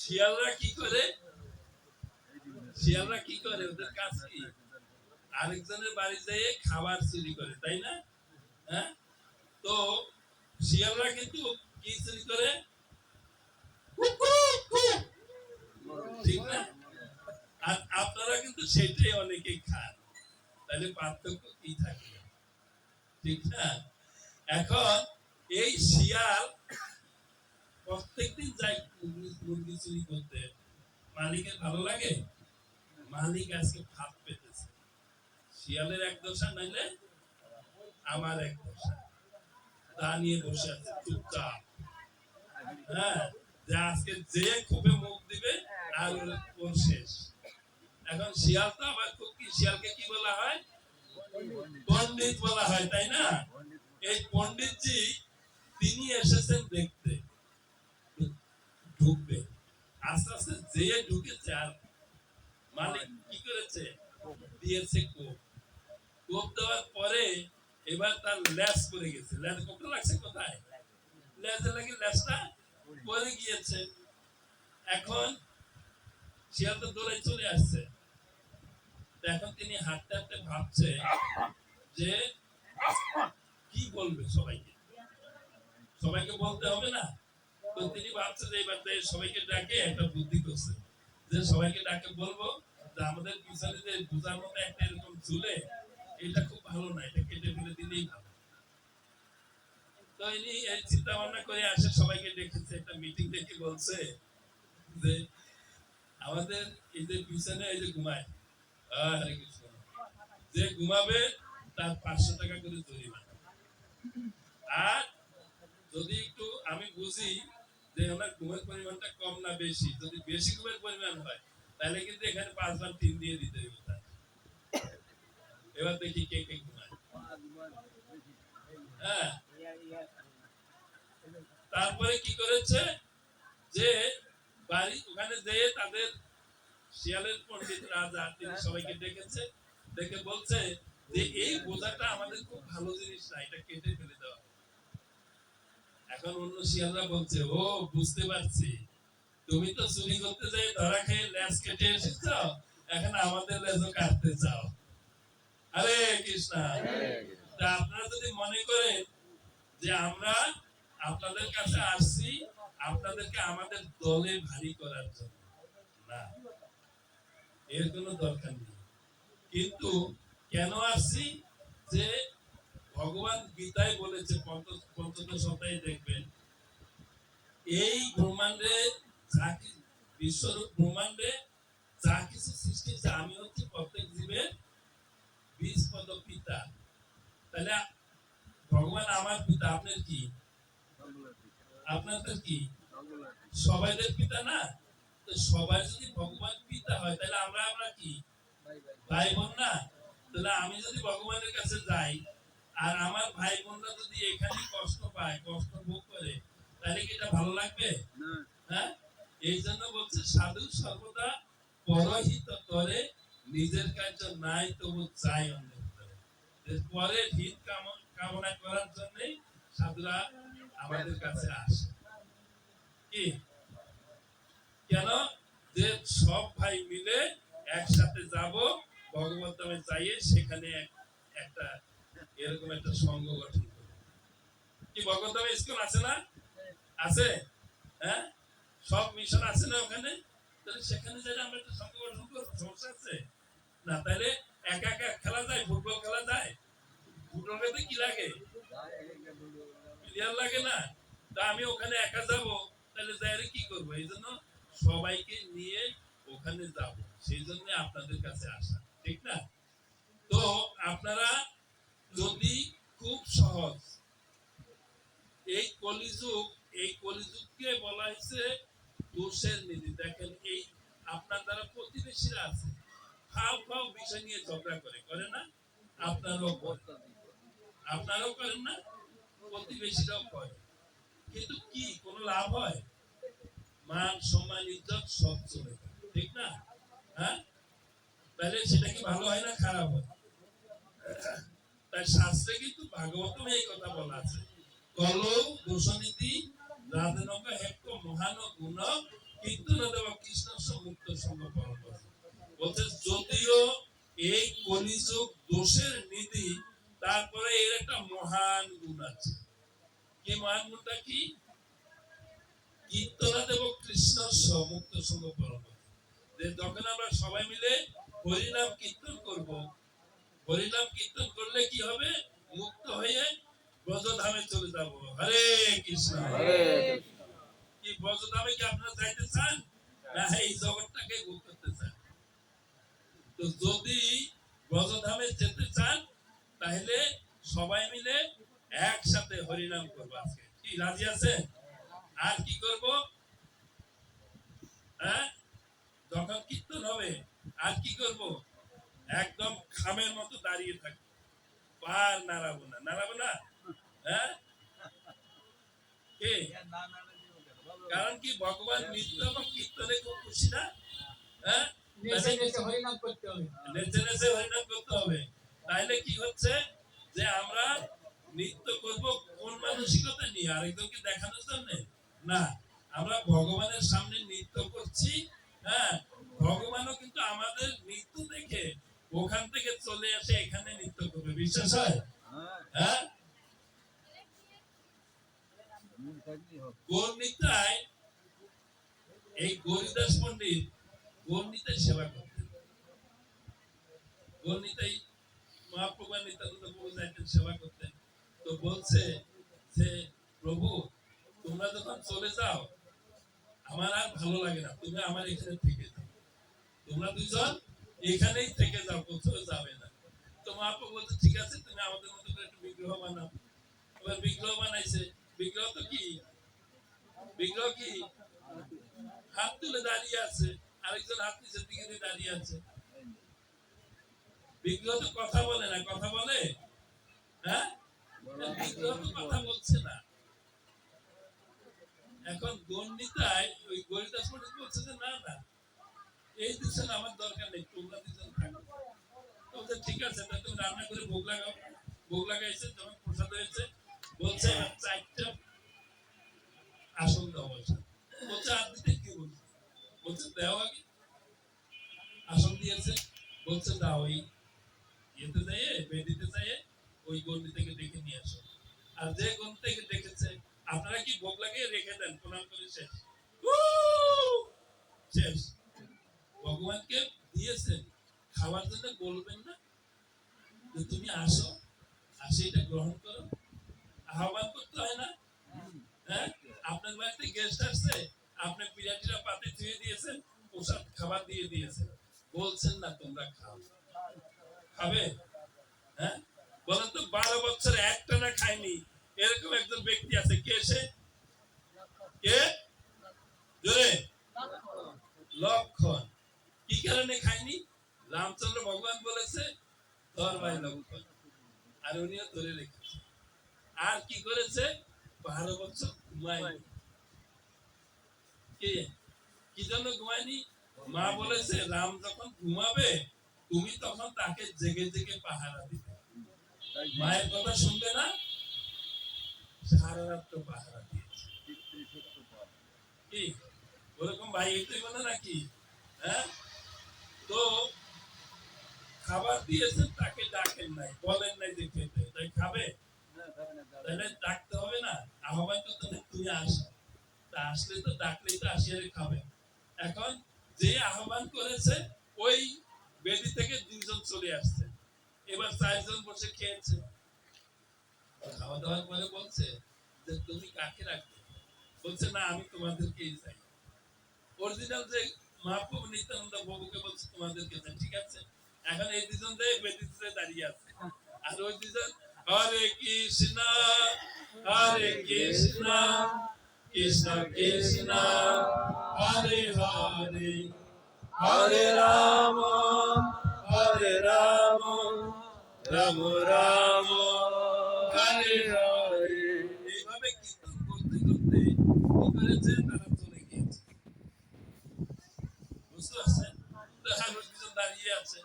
শিয়ালরা কি করে? শিয়ালরা কি করে ওদের কাজ কি? আরেকজনের বাড়ি যেয়ে খাবার চুরি করে, তাই না? হ্যাঁ? তো শিয়ালরা কিন্তু কি চুরি করে? ঠিক না? আর আপনারা কিন্তু সেটাই অনেকেই খান। তাহলে পার্থক্য কি থাকবে? ঠিক না? এখন এই শিয়াল প্রত্যেকদিন যাই মুরগি, চুরি করতে। মালিকের ভালো লাগে? মালিক আজকে ভাত পেতেছে। শিয়ালের এক দশা নাইলে আমার এক দশা। তা নিয়ে বসে আছে, চুপচাপ। হ্যাঁ যে আজকে যে খুবই মুখ দিবে, আর ওর শেষ। এখন শিয়াল তো আবার খুব কি, শিয়ালকে কি বলা হয়? পণ্ডিত বলা হয়, তাই না? এই পণ্ডিতজি, তিনি এসেছেন দেখতে। ঢুকবে। আস্তে আস্তে যে ঢুকেছে আর মালিক কি করেছে? দিয়েছে কোপ। কোপ দেওয়ার পরে এবার তার ল্যাস করে গেছে। ল্যাস কোপটা লাগছে কোথায়? লাগে ল্যাসটা পরে গিয়েছে। এখন শিয়াল তো দৌড়াই চলে আসছে। এখন তিনি হাঁটতে হাঁটতে ভাবছে যে কি বলবে সবাইকে? সবাইকে বলতে হবে না? তো তিনি ভাবছে যে সবাইকে ডাকে, একটা বুদ্ধি করছে। যে সবাইকে ডাকে বলব যে আমাদের পিছনে যে মতো একটা এরকম ঝুলে এটা খুব ভালো না, এটা কেটে ফেলে দিলেই ভালো। চিন্তা ভাবনা করে আসে, সবাইকে ডেকেছে একটা মিটিং ডেকে বলছে যে আমাদের এই পিছনে এই যে ঘুমায় যে ঘুমাবে, তার পাঁচশো টাকা করে জরিমানা। আর যদি একটু আমি বুঝি যে ঘুমের পরিমাণটা কম না বেশি, যদি বেশি ঘুমের পরিমাণ হয়, তাহলে কিন্তু এখানে তিন দিয়ে দিতে হবে। এবার দেখি কে কে হ্যাঁ তারপরে কি করেছে যে বাড়ি, ওখানে যেয়ে তাদের শিয়ালের পন্ডিত রাজা, তিনি সবাইকে ডেকেছে দেখে বলছে যে, এই বোঝাটা আমাদের খুব ভালো জিনিস না, এটা কেটে ফেলে দেওয়া। এখন অন্য শিয়ালরা বলছে, ও, বুঝতে পারছি। তুমি তো চুরি করতে যাই, ধরা খেয়ে ল্যাস কেটে এসেছ? এখন আমাদের লেজও কাটতে চাও। আরে কৃষ্ণ। তা আপনারা যদি মনে করেন যে আমরা আপনাদের কাছে আসছি, আপনাদেরকে আমাদের দলে ভারী করার জন্য। না, এর কোনো দরকার নেই। কিন্তু কেন আসছি? যে ভগবান গীতায় বলেছে পঞ্চ- পঞ্চদশ দেখবেন, এই ব্রহ্মাণ্ডে বিশ্বরূপ ব্রহ্মাণ্ডে যা কিছু সৃষ্টি হয়েছে, আমি হচ্ছে প্রত্যেক জীবের বীজ পদ পিতা। তাহলে ভগবান আমার পিতা, আপনার কি? আপনাদের কি? সবাইদের পিতা না? তো সবাই যদি ভগবান পিতা হয়, তাহলে আমরা আমরা কি? ভাই বোন না? তাহলে আমি যদি ভগবানের কাছে যাই আর আমার ভাই বোনরা যদি এখানে কষ্ট পায় কষ্ট ভোগ করে তাহলে কি এটা ভালো লাগবে? হ্যাঁ? এই জন্য বলছে সাধু সর্বদা পরহিত করে নিজের কার্য নাই তবু চাই অন্যের করে। যে হিত কামনা করার জন্যই সাধুরা আমাদের কাছে আসে। কি? কেন? যে সব ভাই মিলে একসাথে যাব ভগবত ধামে যাইয়ে সেখানে একটা এরকম একটা সংঘ গঠন কি ভগবত স্কুল আছে না? আছে? হ্যাঁ? সব মিশন আছে না ওখানে? তাহলে সেখানে আমরা একটা গঠন করব, সমস্যা আছে? না তাহলে একা খেলা যায়, ফুটবল খেলা যায়? কি লাগে? প্লেয়ার লাগে না? তা আমি ওখানে একা যাব তাহলে যাই কি করব? এই জন্য সবাইকে নিয়ে ওখানে যাব। সেই জন্য আপনাদের কাছে আসা, ঠিক না? তো আপনারা যদি খুব সহজ। এই কলিযুগ, এই কলিযুগকে বলা হয়েছে দোষের নীতি। দেখেন, এই আপনার দ্বারা প্রতিবেশীরা আছে, ফাও ফাও বিষয় নিয়ে ঝগড়া করে করে না? আপনারাও আপনারাও করেন না? প্রতিবেশীরাও করে। কিন্তু কি, কোনো লাভ হয়? মান, সম্মান, ইজ্জত সব চলে। ঠিক না? হ্যাঁ? তাহলে সেটা কি ভালো হয় না খারাপ হয়? তাই শাস্ত্রে কিন্তু ভাগবতম এই কথা বলা আছে। মহান গুণ দেব কৃষ্ণ সঙ্গ বলছে, যদিও এই কলিযুগ দোষের নিধি তারপরে এর একটা মহান গুণ আছে। কি মহান গুণটা কি? কীর্তনা দেব কৃষ্ণ মুক্ত সঙ্গ যখন আমরা সবাই মিলে হরিনাম কীর্তন করব হরিনাম কীর্তন করলে কি হবে? মুক্ত হয়ে ব্রজধামে চলে যাব। হরে কৃষ্ণ। কি ব্রজধামে কি আপনারা যাইতে চান? না এই জগৎটাকে ভোগ করতে চান। তো যদি ব্রজধামে যেতে চান তাহলে সবাই মিলে একসাথে হরিনাম করব আজকে। কি রাজি আছে আর কি করব? হ্যাঁ? যখন কীর্তন হবে আর কি করব? একদম খামের মতো দাঁড়িয়ে থাকব। পার নাড়াবো না। নাড়াবো না? হ্যাঁ? কে? কারণ কি ভগবান নিত্য এবং কীর্তনে খুব খুশি না? হ্যাঁ? নেচে নেচে হরিনাম করতে হবে। নেচে নেচে হরিনাম করতে হবে। তাইলে কি হচ্ছে যে আমরা নৃত্য করব কোন মানসিকতা নিয়ে? আরেকজনকে দেখানোর জন্য? না। আমরা ভগবানের সামনে নৃত্য করছি হ্যাঁ? ভগবানও কিন্তু আমাদের নৃত্য দেখে ওখান থেকে চলে আসে এখানে নৃত্য করবে, বিশ্বাস হয়? হ্যাঁ? এই গৌরনীতায় সেবা করতেন। সেবা করতেন। তো বলছে যে, প্রভু, তোমরা যখন চলে যাও, আমার আর ভালো লাগে না। তুমি আমার এখানে থেকে যাও। তোমরা দুজন এখানেই থেকে যাও, কোথাও যাবে না। তো মহাপ্রভু বলছে, ঠিক আছে, তুমি আমাদের মতো করে একটু বিগ্রহ বানাও। এবার বিগ্রহ বানাইছে। বিগ্রহ তো কি? বিগ্রহ কি? হাত তুলে দাঁড়িয়ে আছে। আরেকজন হাত নিচের দিকে দাঁড়িয়ে আছে। বিগ্রহ তো কথা বলে না। কথা বলে? হ্যাঁ? বিগ্রহ তো কথা বলছে না। এখন গণ্ডিতায় ওই গরিদাস পণ্ডিত বলছে যে, না না এই আমার দরকার নেই, তোমরা দুজন ঠিক আছে তুমি রান্না করে ভোগ লাগাও। ভোগ লাগাইছে প্রসাদ হয়েছে, বলছে, চারটা বলছে, আর দিতে কি বলছে বলছে আসন দিয়েছে, বলছে, দাও ওই ইয়েতে যাইয়ে, বেদিতে যাইয়ে ওই গন্ডি থেকে ডেকে নিয়ে আসো। আর যে গন্ডি থেকে ডেকেছে, আপনারা কি ভোগ লাগিয়ে রেখে দেন? প্রণাম করে শেষ। শেষ। ভগবানকে দিয়েছেন। খাওয়ার জন্য বলবেন না। যে তুমি আসো, আসে এটা গ্রহণ করো। আহ্বান করতে হয় না। হ্যাঁ? আপনার বাড়িতে গেস্ট আসছে পাতে ধুয়ে দিয়েছেন, প্রসাদ খাবার দিয়ে দিয়েছেন। বলছেন না, তোমরা খাও। খাবে? হ্যাঁ? বলেন তো, বারো বছর একটা না খায়নি। এরকম একজন ব্যক্তি আছে। কে সে? কে? জোরে? লক্ষণ। কারণে খায়নি রামচন্দ্র ভগবান বলেছে ধর ভাই লক্ষণ আর উনিও ধরে রেখেছে। আর কি করেছে? বারো বছর ঘুমায়নি। কে? জন্য ঘুমায়নি? মা বলেছে, রাম যখন ঘুমাবে, তুমি তখন তাকে জেগে জেগে পাহারা দিবে। মায়ের কথা শুনবে না? সারা রাত্র পাহারা দিয়েছে। কি? ওরকম ভাই একটুই বলে নাকি? হ্যাঁ? তো খাবার দিয়েছেন তাকে ডাকেন নাই বলেন নাই যে খেতে তাই খাবে? তাহলে ডাকতে হবে না আহ্বান করতে তুমি আসো। তা আসলে তো ডাকলেই তো আসিয়ারে খাবে। এখন যে আহ্বান করেছে ওই বেদি থেকে দুইজন চলে আসছে। এবার চারজন বসে খেয়েছে। খাওয়া দাওয়ার পরে বলছে যে তুমি কাকে রাখবে? বলছে না আমি তোমাদেরকেই চাই। অরিজিনাল যে মহাপ্রভু নিত্যানন্দ বাবুকে বলছে, তোমাদেরকে চাই ঠিক আছে? এখন এই দুজন বেদিতে দাঁড়িয়ে আছে। আর ওই দুজন, হরে কৃষ্ণ হরে কৃষ্ণ কৃষ্ণ কৃষ্ণ, হরে হরে হরে রাম হরে রাম রাম রাম, হরে হরে এইভাবে কীর্তন করতে করতে কি করেছে তারা চলে গিয়েছে বুঝতে পারছেন দেখেন ওই দুজন দাঁড়িয়ে আছে।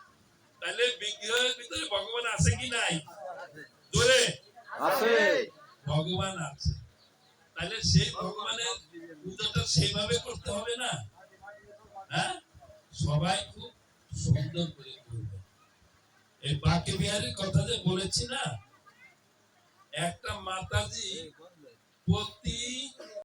তাহলে বিগ্রহের ভিতরে ভগবান আছে কি নাই জোরে আছে ভগবান আছে তাহলে সেই ভগবানের পুজোটা সেইভাবে করতে হবে না হ্যাঁ সবাই খুব সুন্দর করে করবে এই বাকে বিহারীর কথা যে বলেছি না একটা মাতাজি প্রতি